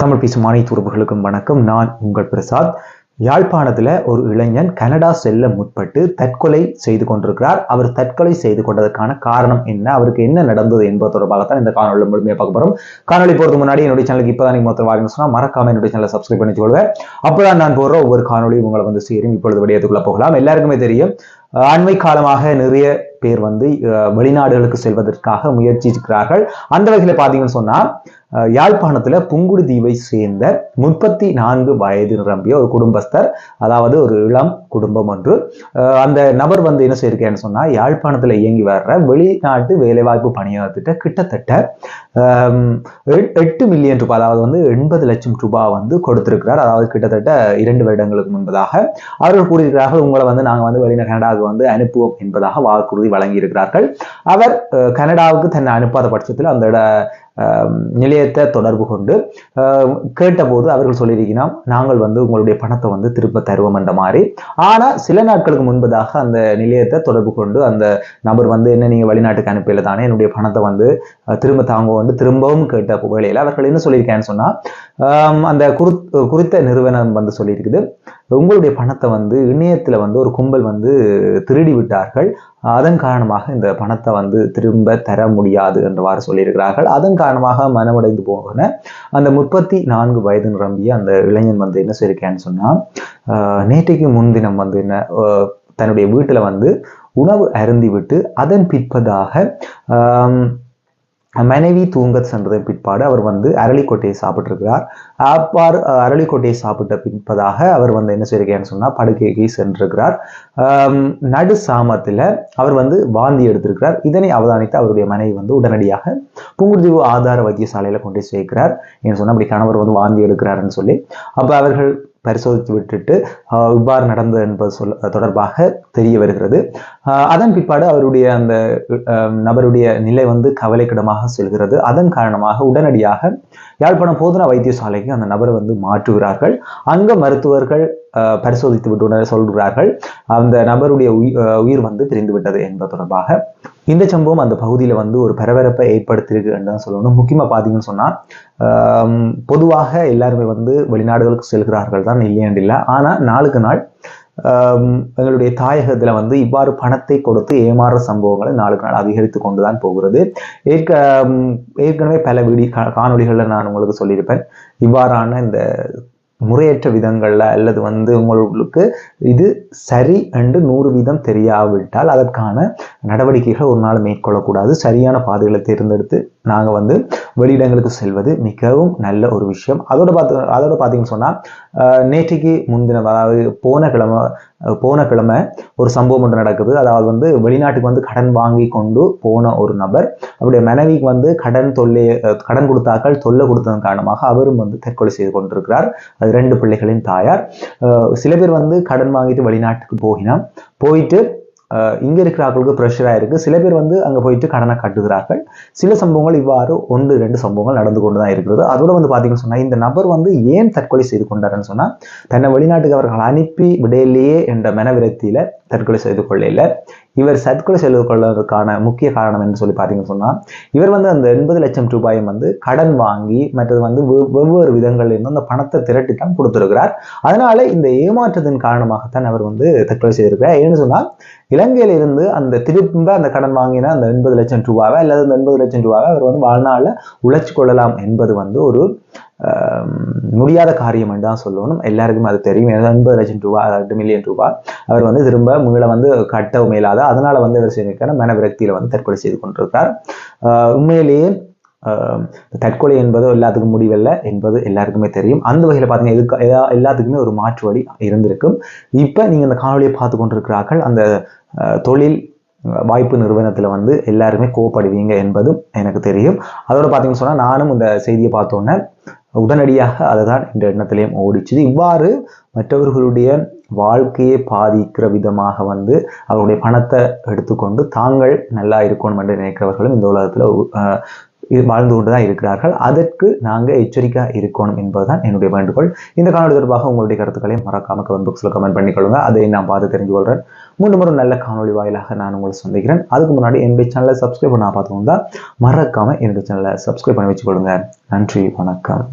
தமிழ் பேசும் அனைத்து உறவுகளுக்கும் வணக்கம். நான் உங்கள் பிரசாத். யாழ்ப்பாணத்தில் ஒரு இளைஞன் கனடா செல்ல முற்பட்டு தற்கொலை செய்து கொண்டிருக்கிறார். அவர் தற்கொலை செய்து கொண்டதற்கான காரணம் என்ன? அவருக்கு என்ன நடந்தது என்பது தொடர்பாகத்தான் இந்த காணொலியில் முழுமையாக பார்க்க போகிறோம் காணொலி போகிறது முன்னாடி என்னுடைய சேனலுக்கு இப்போதான் நீங்கள் மொத்தம் வாங்க சொன்னா மறக்காம என்னுடைய சேனலை சப்ஸ்கிரைப் பண்ணி கொள்வேன் அப்போ நான் போடுற ஒவ்வொரு காணொலியும் உங்களை வந்து சேரும். இப்பொழுது விடயத்துக்குள்ள போகலாம். எல்லாருக்குமே தெரியும் அண்மை காலமாக நிறைய பேர் வந்து வெளிநாடுகளுக்கு செல்வதற்காக முயற்சிக்கிறார்கள். அந்த வகையில் பார்த்தீங்கன்னு சொன்னா யாழ்ப்பாணத்துல புங்குடு தீவை சேர்ந்த முப்பத்தி நான்கு வயது நிரம்பிய ஒரு குடும்பஸ்தர் அதாவது ஒரு இளம் குடும்பம் ஒன்று. அந்த நபர் வந்து என்ன செய்யிருக்கேன்னு சொன்னா யாழ்ப்பாணத்துல இயங்கி வர்ற வெளிநாட்டு வேலைவாய்ப்பு பணியாளர்கிட்ட கிட்டத்தட்ட எட்டு மில்லியன் ரூபாய் அதாவது வந்து எண்பது லட்சம் ரூபாய் வந்து கொடுத்திருக்கிறார். அதாவது கிட்டத்தட்ட இரண்டு வருடங்களுக்கு முன்பதாக அவர்கள் கூறியிருக்கிறார்கள் உங்களை வந்து நாங்கள் வந்து வெளிநாடு கனடாவுக்கு வந்து அனுப்புவோம் என்பதாக வாக்குறுதி வழங்கியிருக்கிறார்கள். அவர் கனடாவுக்கு தன்னை அனுப்பாத பட்சத்தில் அந்த நிலையத்தை தொடர்பு கொண்டு கேட்டபோது அவர்கள் சொல்லியிருக்கிறோம் நாங்கள் வந்து உங்களுடைய பணத்தை வந்து திரும்ப தருவோம் என்ற மாதிரி. ஆனால் சில நாட்களுக்கு முன்பதாக அந்த நிலையத்தை தொடர்பு கொண்டு அந்த நபர் வந்து என்ன நீங்கள் வெளிநாட்டுக்கு அனுப்பல தானே என்னுடைய பணத்தை வந்து திரும்ப தாங்க வந்து திரும்பவும் கேட்ட வேலையில் அவர்கள் என்ன சொல்லியிருக்கேன்னு சொன்னால் அந்த குறி குறித்த நிறுவனம் வந்து சொல்லியிருக்குது. உங்களுடைய பணத்தை வந்து இணையத்தில் வந்து ஒரு கும்பல் வந்து திருடி விட்டார்கள். அதன் காரணமாக இந்த பணத்தை வந்து திரும்ப தர முடியாது என்றவாறு சொல்லியிருக்கிறார்கள். அதன் காரணமாக மனமடைந்து போகிற அந்த முப்பத்தி நான்கு வயது நிரம்பிய அந்த இளைஞன் வந்து என்ன சொல்லியிருக்கேன்னு சொன்னால் நேற்றைக்கு முன்தினம் வந்து என்ன தன்னுடைய வீட்டில் வந்து உணவு அருந்திவிட்டு அதன் பிற்பதாக மனைவி தூங்க சென்றதன் பிற்பாடு அவர் வந்து அரளிக்கொட்டையை சாப்பிட்டிருக்கிறார். அப்பார் அரளிக்கொட்டையை சாப்பிட்ட பின்பதாக அவர் வந்து என்ன செய்யிருக்கேன்னு சொன்னால் படுக்கைக்கு சென்றிருக்கிறார். நடு சாமத்தில் அவர் வந்து வாந்தி எடுத்திருக்கிறார். இதனை அவதானித்து அவருடைய மனைவி வந்து உடனடியாக புங்குடுதீவு ஆதார வைத்தியசாலையில் கொண்டு சேர்க்கிறார். என்று சொன்னால் அப்படி கணவர் வந்து வாந்தி எடுக்கிறாருன்னு சொல்லி. அப்போ அவர்கள் பரிசோதித்து விட்டுட்டு இவ்வாறு நடந்தது என்பது சொல் தொடர்பாக தெரிய வருகிறது. அதன் பிற்பாடு அவருடைய அந்த நபருடைய நிலை வந்து கவலைக்கிடமாக செல்கிறது. அதன் காரணமாக உடனடியாக யாழ்ப்பாணம் போதனா வைத்தியசாலைக்கு அந்த நபரை வந்து மாற்றுகிறார்கள். அங்க மருத்துவர்கள் பரிசோதித்து விட்டு சொல்கிறார்கள். அந்த நபருடைய உயிர் வந்து பிரிந்து விட்டது என்பது தொடர்பாக இந்த சம்பவம் அந்த பகுதியில் வந்து ஒரு பரபரப்பை ஏற்படுத்தியிருக்கு என்று சொல்லணும். முக்கியமாக பார்த்தீங்கன்னு சொன்னால் பொதுவாக எல்லாருமே வந்து வெளிநாடுகளுக்கு செல்கிறார்கள் தான் இல்லையாண்டு இல்லை. ஆனால் நாளுக்கு நாள் எங்களுடைய தாயகத்தில் வந்து இவ்வாறு பணத்தை கொடுத்து ஏமாறுற சம்பவங்களை நாளுக்கு நாள் அதிகரித்து கொண்டு தான் போகிறது. ஏற்க ஏற்கனவே பல வீடி காணொலிகளில் நான் உங்களுக்கு சொல்லியிருப்பேன். இவ்வாறான இந்த முறையற்ற விதங்களில் அல்லது வந்து உங்களுக்கு இது சரி என்று நூறு வீதம் தெரியாவிட்டால் அதற்கான நடவடிக்கைகள் ஒரு நாள் மேற்கொள்ளக்கூடாது. சரியான பாதைகளை தேர்ந்தெடுத்து நாங்கள் வந்து வெளியிடங்களுக்கு செல்வது மிகவும் நல்ல ஒரு விஷயம். அதோட பார்த்து அதோட பார்த்தீங்கன்னு சொன்னால் நேற்றுக்கு முன்தினம் அதாவது போன கிழமை போன கிழமை ஒரு சம்பவம் ஒன்று நடக்குது. அதாவது வந்து வெளிநாட்டுக்கு வந்து கடன் வாங்கி கொண்டு போன ஒரு நபர் அவருடைய மனைவிக்கு வந்து கடன் தொல்லை கடன் கொடுத்தாக்கள் தொல்லை கொடுத்ததன் காரணமாக அவரும் வந்து தற்கொலை செய்து கொண்டிருக்கிறார். அது ரெண்டு பிள்ளைகளின் தாயார். சில பேர் வந்து கடன் வாங்கிட்டு வெளிநாட்டுக்கு போகினான் போயிட்டு இங்கே இருக்கிற ஆக்களுக்கு ப்ரெஷராக இருக்குது சில பேர் வந்து அங்கே போயிட்டு கடனை கட்டுகிறார்கள். சில சம்பவங்கள் இவ்வாறு ஒன்று ரெண்டு சம்பவங்கள் நடந்து கொண்டு தான் இருக்கிறது. அதோட வந்து பார்த்தீங்கன்னு சொன்னால் இந்த நபர் வந்து ஏன் தற்கொலை செய்து கொண்டாருன்னு சொன்னால் தன்னை வெளிநாட்டுக்கு அவர்கள் அனுப்பி விடையிலேயே என்ற மனவிரத்தியில் தற்கொலை செய்து கொள்ளையில் இவர் தற்கொலை செலவு கொள்வதற்கான முக்கிய காரணம் என்று சொல்லி பார்த்தீங்கன்னு சொன்னால் இவர் வந்து அந்த எண்பது லட்சம் ரூபாயும் வந்து கடன் வாங்கி மற்றது வந்து வெவ்வேறு விதங்களில் இருந்து அந்த பணத்தை திரட்டி தான் கொடுத்துருக்கிறார். அதனால இந்த ஏமாற்றத்தின் காரணமாகத்தான் அவர் வந்து தற்கொலை செய்திருக்கிறார். ஏன்னு சொன்னால் இலங்கையில இருந்து அந்த திரும்ப அந்த கடன் வாங்கின அந்த எண்பது லட்சம் ரூபாவை அல்லது அந்த எண்பது லட்சம் ரூபாவை அவர் வந்து வாழ்நாளில் உழைச்சி கொள்ளலாம் என்பது வந்து ஒரு முடியாத காரியம் தான் சொல்லணும். எல்லாருக்குமே அது தெரியும். எண்பது லட்சம் ரூபாய் ரெண்டு மில்லியன் ரூபாய் அவர் வந்து திரும்ப மீள வந்து கட்ட மேலாத அதனால வந்து அவர் செய்திருக்கார் மன விரக்தியில வந்து தற்கொலை செய்து கொண்டிருக்கார் உண்மையிலேயே தற்கொலை என்பது எல்லாத்துக்கும் முடிவல்ல என்பது எல்லாருக்குமே தெரியும். அந்த வகையில் பார்த்தீங்கன்னா எதுக்கு எல்லாத்துக்குமே ஒரு மாற்று வழி இருந்திருக்கும். இப்போ நீங்கள் இந்த காணொலியை பார்த்து கொண்டிருக்கிறார்கள். அந்த தொழில் வாய்ப்பு நிறுவனத்தில் வந்து எல்லாருமே கோவப்படுவீங்க என்பதும் எனக்கு தெரியும். அதோட பார்த்தீங்கன்னு சொன்னால் நானும் இந்த செய்தியை பார்த்தோன்னே உடனடியாக அதுதான் இந்த எண்ணத்திலையும் ஓடிச்சுது இவ்வாறு மற்றவர்களுடைய வாழ்க்கையை பாதிக்கிற விதமாக வந்து அவருடைய பணத்தை எடுத்துக்கொண்டு தாங்கள் நல்லா இருக்கணும் என்று நினைக்கிறவர்களும் இந்த உலகத்தில் வாழ்ந்து கொண்டு தான் இருக்கிறார்கள். அதற்கு நாங்கள் எச்சரிக்கையாக இருக்கணும் என்பதுதான் என்னுடைய வேண்டுகோள். இந்த காணொலி தொடர்பாக உங்களுடைய கருத்துக்களையும் மறக்காம கமெண்ட் பாக்ஸில் கமெண்ட் பண்ணிக்கொள்ளுங்க. அதை நான் பார்த்து தெரிஞ்சு கொள்கிறேன் மூன்று முறை நல்ல காணொலி வாயிலாக நான் உங்களை சந்திக்கிறேன். அதுக்கு முன்னாடி என்னுடைய சேனலை சப்ஸ்கிரைப் பண்ண பார்த்துக்கொண்டா மறக்காமல் என்னுடைய சேனலை சப்ஸ்கிரைப் பண்ணி வச்சுக்கொள்ளுங்க. நன்றி வணக்கம்.